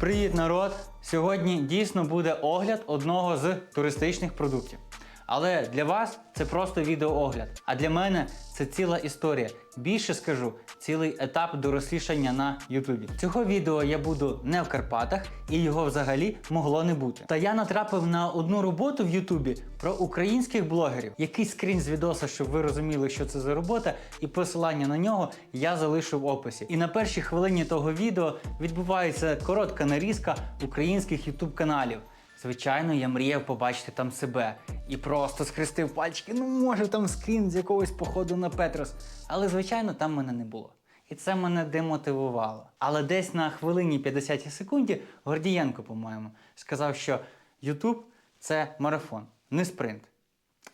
Привіт, народ! Сьогодні дійсно буде огляд одного з туристичних продуктів. Але для вас це просто відеоогляд. А для мене це ціла історія. Більше скажу, цілий етап дорослішання на Ютубі. Цього відео я буду не в Карпатах і його взагалі могло не бути. Та я натрапив на одну роботу в Ютубі про українських блогерів. Який скрін з відоса, щоб ви розуміли, що це за робота, і посилання на нього я залишу в описі. І на першій хвилині того відео відбувається коротка нарізка українських ютуб каналів. Звичайно, я мріяв побачити там себе і просто схрестив пальчики. Ну, може, там скрін з якогось походу на Петрос. Але, звичайно, там мене не було. І це мене демотивувало. Але десь на хвилині 50 секунді Гордієнко, по-моєму, сказав, що Ютуб це марафон, не спринт.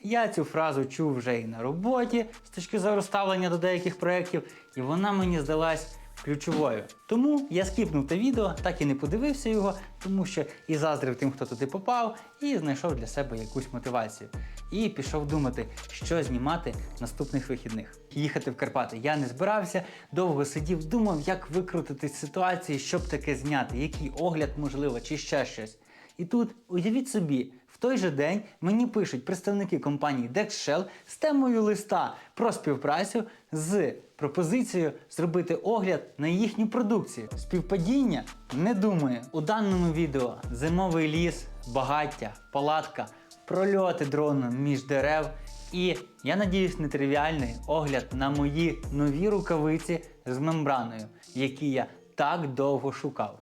Я цю фразу чув вже і на роботі з точки зору ставлення до деяких проєктів, і вона мені здалась ключовою. Тому я скіпнув те відео, так і не подивився його, тому що і заздрив тим, хто туди попав, і знайшов для себе якусь мотивацію. І пішов думати, що знімати наступних вихідних. Їхати в Карпати я не збирався, довго сидів, думав, як викрутити з ситуації, щоб таке зняти, який огляд можливо, чи ще щось. І тут, уявіть собі, той же день мені пишуть представники компанії DexShell з темою листа про співпрацю з пропозицією зробити огляд на їхню продукцію. Співпадіння? Не думаю. У даному відео зимовий ліс, багаття, палатка, прольоти дроном між дерев і, я надіюсь, нетривіальний огляд на мої нові рукавиці з мембраною, які я так довго шукав.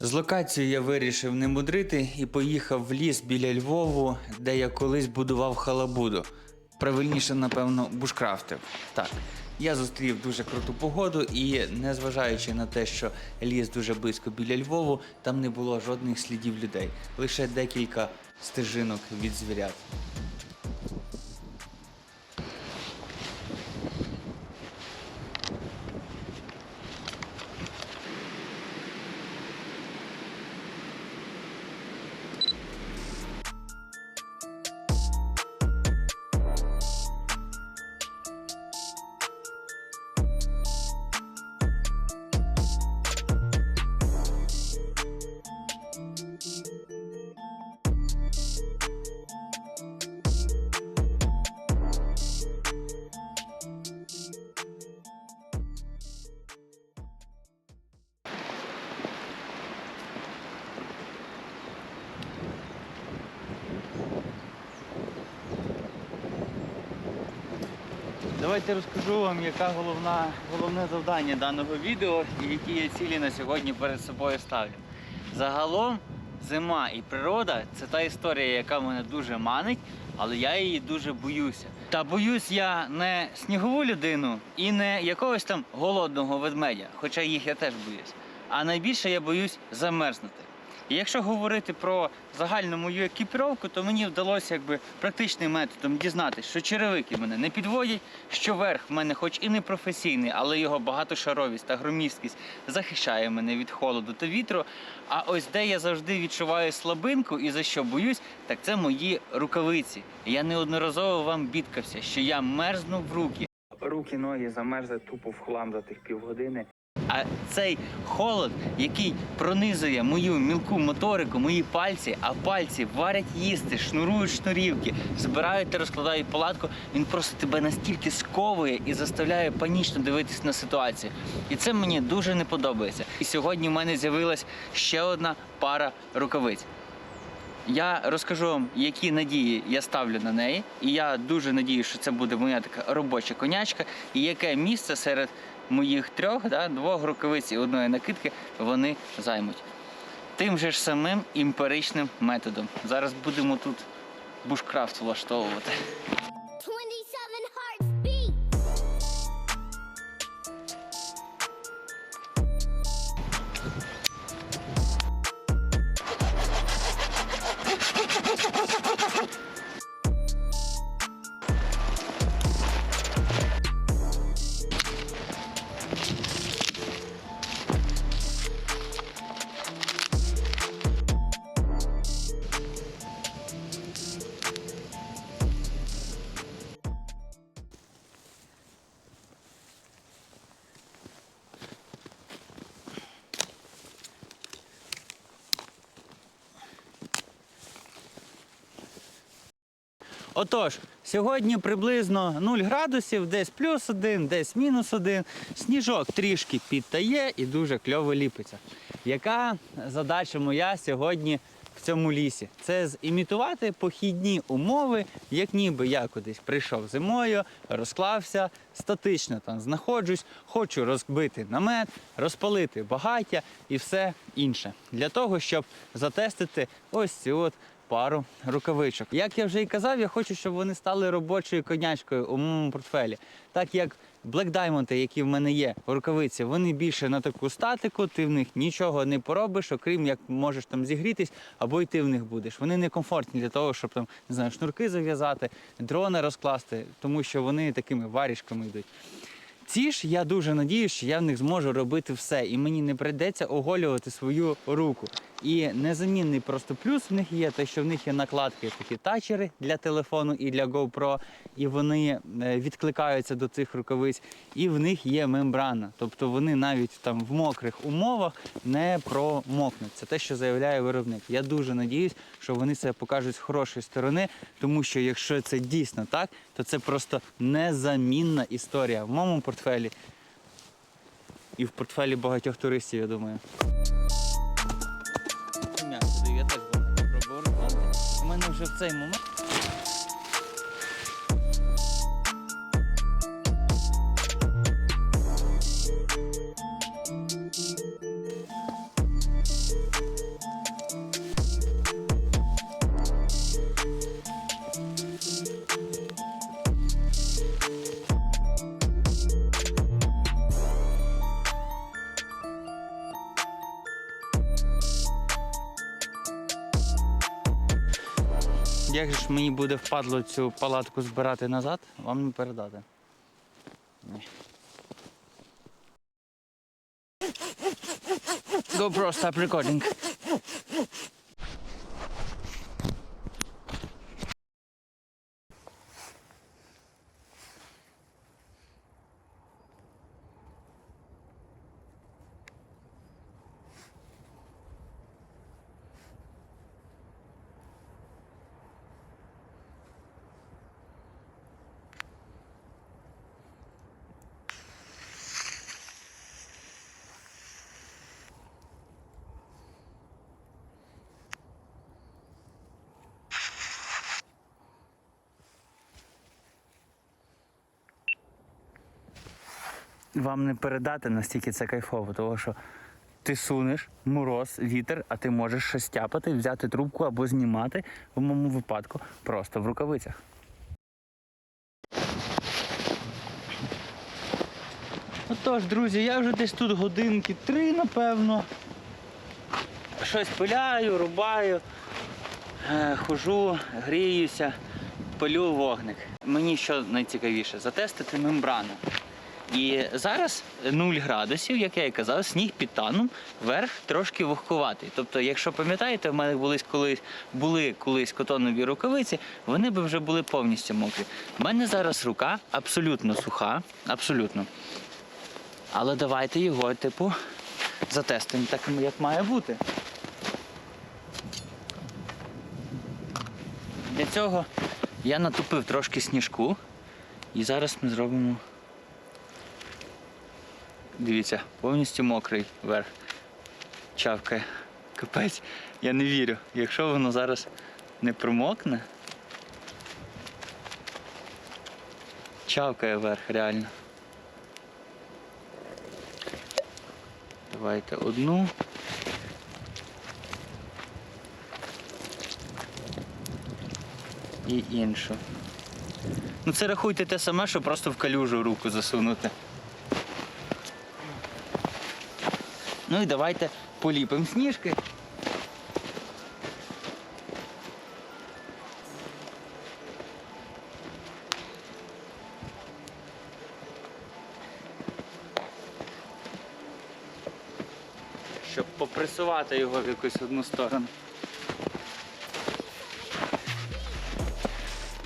З локацією я вирішив не мудрити і поїхав в ліс біля Львову, де я колись будував халабуду. Правильніше, напевно, бушкрафтив. Так, я зустрів дуже круту погоду, і незважаючи на те, що ліс дуже близько біля Львову, там не було жодних слідів людей, лише декілька стежинок від звірят. Давайте розкажу вам, головна, головне завдання даного відео і які я цілі на сьогодні перед собою ставлю. Загалом, зима і природа це та історія, яка мене дуже манить, але я її дуже боюся. Та боюсь я не снігову людину і не якогось там голодного ведмедя, хоча їх я теж боюсь. А найбільше я боюсь замерзнути. І якщо говорити про загальну мою екіпіровку, то мені вдалося якби практичним методом дізнатися, що черевики мене не підводять, що верх в мене, хоч і не професійний, але його багатошаровість та громісткість захищає мене від холоду та вітру. А ось де я завжди відчуваю слабинку і за що боюсь, так це мої рукавиці. Я неодноразово вам бідкався, що я мерзну в руки. Руки, ноги замерзли тупо в хлам за тих півгодини. А цей холод, який пронизує мою мілку моторику, мої пальці, а пальці варять їсти, шнурують шнурівки, збирають та розкладають палатку, він просто тебе настільки сковує і заставляє панічно дивитися на ситуацію. І це мені дуже не подобається. І сьогодні в мене з'явилась ще одна пара рукавиць. Я розкажу вам, які надії я ставлю на неї, і я дуже надію, що це буде моя така робоча конячка, і яке місце серед моїх трьох, да, двох рукавиць і одної накидки вони займуть. Тим же ж самим імперичним методом. Зараз будемо тут бушкрафт влаштовувати. Отож, сьогодні приблизно 0 градусів, десь плюс один, десь мінус один. Сніжок трішки підтає і дуже кльово ліпиться. Яка задача моя сьогодні в цьому лісі? Це зімітувати похідні умови, як ніби я кудись прийшов зимою, розклався, статично там знаходжусь, хочу розбити намет, розпалити багаття і все інше. Для того, щоб затестити ось цю от пару рукавичок. Як я вже і казав, я хочу, щоб вони стали робочою конячкою у моєму портфелі. Так як Black Diamond, які в мене є, в рукавиці, вони більше на таку статику, ти в них нічого не поробиш, окрім як можеш там зігрітись або йти в них будеш. Вони не комфортні для того, щоб там не знаю, шнурки зав'язати, дрони розкласти, тому що вони такими варішками йдуть. Ці ж я дуже надіюсь, що я в них зможу робити все, і мені не прийдеться оголювати свою руку. І незамінний просто плюс в них є, те, що в них є накладки, такі тачери для телефону і для GoPro, і вони е, відкликаються до цих рукавиць, і в них є мембрана. Тобто вони навіть там в мокрих умовах не промокнуть. Це те, що заявляє виробник. Я дуже надіюсь, що вони себе покажуть з хорошої сторони, тому що якщо це дійсно так, то це просто незамінна історія в моєму портфелі і в портфелі багатьох туристів, я думаю. В цей момент. Як же ж мені буде впадло цю палатку збирати назад, вам не передати. Ні. GoPro, stop recording. Вам не передати настільки це кайфово, тому що ти сунеш мороз, вітер, а ти можеш щось тяпати, взяти трубку або знімати в моєму випадку просто в рукавицях. Отож, друзі, я вже десь тут годинки три, напевно. Щось пиляю, рубаю, е, хожу, гріюся, палю вогник. Мені що найцікавіше затестити мембрану. І зараз 0 градусів, як я і казав, сніг під таном, верх трошки вогкуватий. Тобто, якщо пам'ятаєте, в мене були колись, були колись котонові рукавиці, вони би вже були повністю мокрі. У мене зараз рука абсолютно суха, абсолютно. Але давайте його, типу, затестуємо так, як має бути. Для цього я натупив трошки сніжку. І зараз ми зробимо. Дивіться, повністю мокрий верх. Чавкає. Капець, я не вірю. Якщо воно зараз не промокне. Чавкає верх, реально. Давайте одну. І іншу. Ну це рахуйте те саме, що просто в калюжу руку засунути. Ну і давайте поліпимо сніжки. Щоб попресувати його в якусь одну сторону.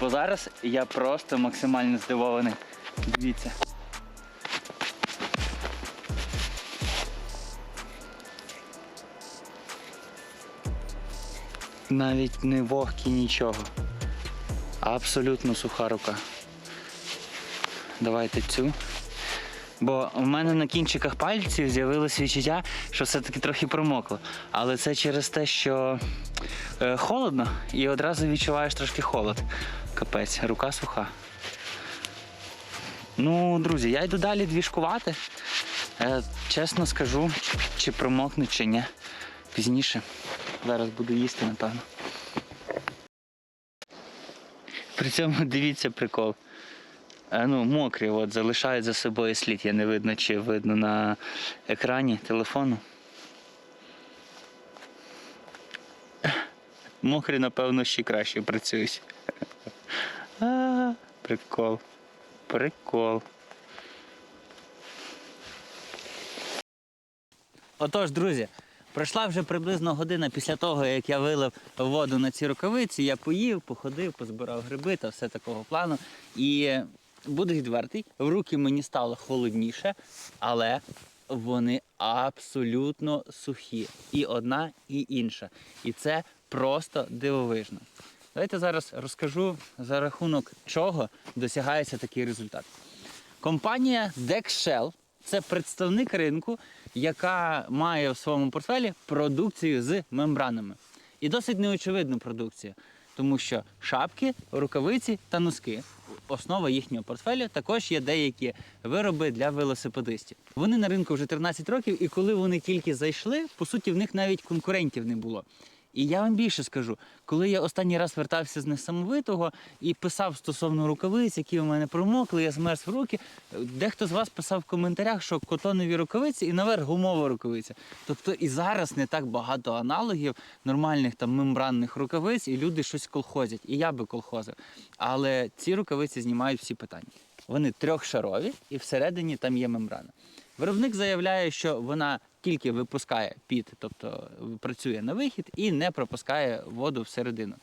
Бо зараз я просто максимально здивований. Дивіться. Навіть не вогкі нічого. Абсолютно суха рука. Давайте цю. Бо в мене на кінчиках пальців з'явилось відчуття, що все-таки трохи промокло. Але це через те, що е, холодно і одразу відчуваєш трошки холод. Капець, рука суха. Ну, друзі, я йду далі двіжкувати. Е, чесно скажу, чи промокне, чи ні. Пізніше. Зараз буду їсти, напевно. При цьому дивіться прикол. Ну, мокрі, от, залишають за собою слід. Я не видно, чи видно на екрані телефону. Мокрі, напевно, ще краще працюють. А, Прикол. Прикол. Отож, друзі, пройшла вже приблизно година після того, як я вилив воду на ці рукавиці. Я поїв, походив, позбирав гриби та все такого плану. І буду відвертий, в руки мені стало холодніше, але вони абсолютно сухі. І одна, і інша. І це просто дивовижно. Давайте зараз розкажу за рахунок чого досягається такий результат. Компанія Dexshell – це представник ринку, яка має в своєму портфелі продукцію з мембранами. І досить неочевидну продукцію, тому що шапки, рукавиці та носки основа їхнього портфелю. Також є деякі вироби для велосипедистів. Вони на ринку вже 13 років, і коли вони тільки зайшли, по суті, в них навіть конкурентів не було. І я вам більше скажу, коли я останній раз вертався з несамовитого і писав стосовно рукавиць, які у мене промокли, я змерз в руки. Дехто з вас писав в коментарях, що котонові рукавиці і наверх гумова рукавиця. Тобто і зараз не так багато аналогів нормальних там мембранних рукавиць, і люди щось колхозять. І я би колхозив. Але ці рукавиці знімають всі питання. Вони трьохшарові, і всередині там є мембрана. Виробник заявляє, що вона тільки випускає під, тобто працює на вихід і не пропускає воду всередину.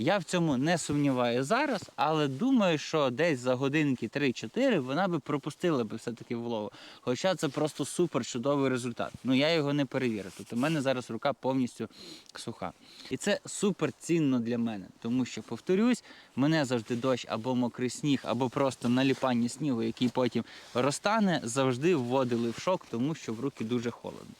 Я в цьому не сумніваю зараз, але думаю, що десь за годинки 3-4 вона би пропустила би все-таки вологу. Хоча це просто супер чудовий результат. Ну я його не перевірив. Тобто в мене зараз рука повністю суха. І це супер цінно для мене, тому що, повторюсь, мене завжди дощ або мокрий сніг, або просто наліпання снігу, який потім розтане, завжди вводили в шок, тому що в руки дуже холодно.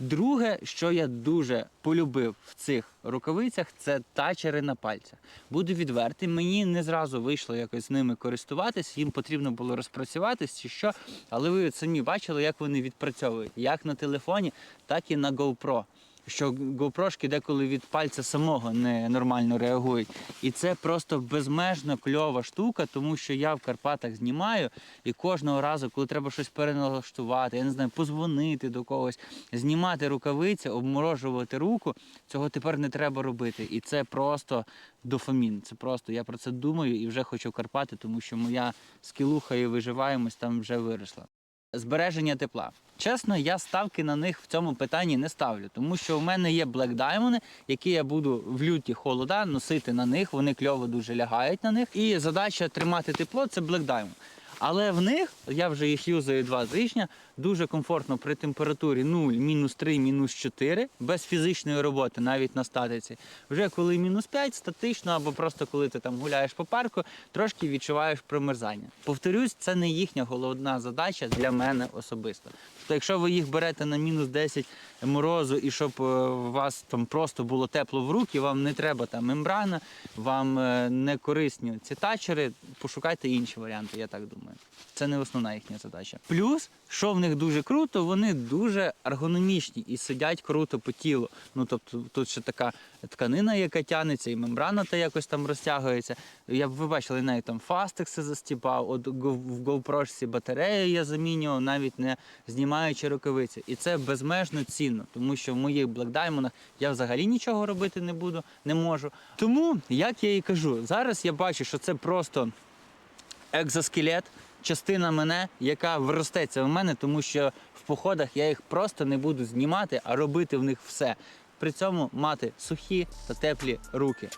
Друге, що я дуже полюбив в цих рукавицях, це тачери на пальцях. Буду відвертий, мені не зразу вийшло якось з ними користуватись, їм потрібно було розпрацюватись чи що. Але ви самі бачили, як вони відпрацьовують, як на телефоні, так і на GoPro. Що GoPro-шки деколи від пальця самого не нормально реагують. І це просто безмежно кльова штука, тому що я в Карпатах знімаю, і кожного разу, коли треба щось переналаштувати, я не знаю, позвонити до когось, знімати рукавиці, обморожувати руку, цього тепер не треба робити. І це просто дофамін. Це просто я про це думаю і вже хочу Карпати, тому що моя скілуха і виживаємось там вже виросла. Збереження тепла. Чесно, я ставки на них в цьому питанні не ставлю, тому що в мене є Black Diamond, які я буду в люті холода носити на них, вони кльово дуже лягають на них. І задача тримати тепло це Black Diamond. Але в них, я вже їх юзаю два тижні, дуже комфортно при температурі 0, мінус 3, мінус 4, без фізичної роботи, навіть на статиці. Вже коли мінус 5, статично, або просто коли ти там гуляєш по парку, трошки відчуваєш промерзання. Повторюсь, це не їхня головна задача для мене особисто. Тобто, якщо ви їх берете на мінус 10 морозу і щоб е, у вас там просто було тепло в руки, вам не треба там мембрана, вам е, не корисні ці тачери, пошукайте інші варіанти, я так думаю. Це не основна їхня задача. Плюс, що в них дуже круто, вони дуже ергономічні і сидять круто по тілу. Ну тобто тут ще така тканина, яка тягнеться, і мембрана та якось там розтягується. Я б ви бачили, навіть там фастекси застіпав, от в GoPro батарею я замінював, навіть не знімаючи рукавиці. І це безмежно цінно, тому що в моїх Black Diamond я взагалі нічого робити не буду, не можу. Тому, як я і кажу, зараз я бачу, що це просто екзоскелет, частина мене, яка виростеться в мене, тому що в походах я їх просто не буду знімати, а робити в них все. При цьому мати сухі та теплі руки.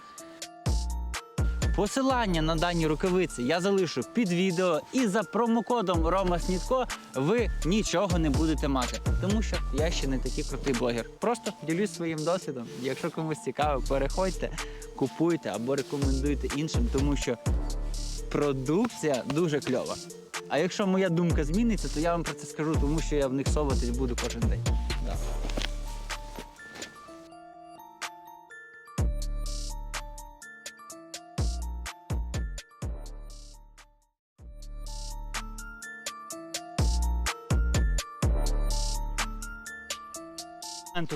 Посилання на дані рукавиці я залишу під відео, і за промокодом Рома Снітко ви нічого не будете мати, тому що я ще не такий крутий блогер. Просто ділюсь своїм досвідом. Якщо комусь цікаво, переходьте, купуйте або рекомендуйте іншим, тому що продукція дуже кльова. А якщо моя думка зміниться, то я вам про це скажу, тому що я в них соватись буду кожен день. Да.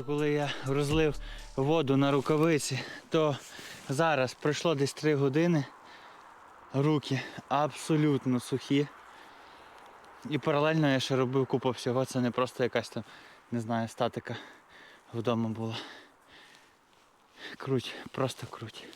коли я розлив воду на рукавиці, то зараз пройшло десь 3 години. Руки абсолютно сухі. І паралельно я ще робив купу всього. Це не просто якась там, не знаю, статика вдома була. Круть, просто круть.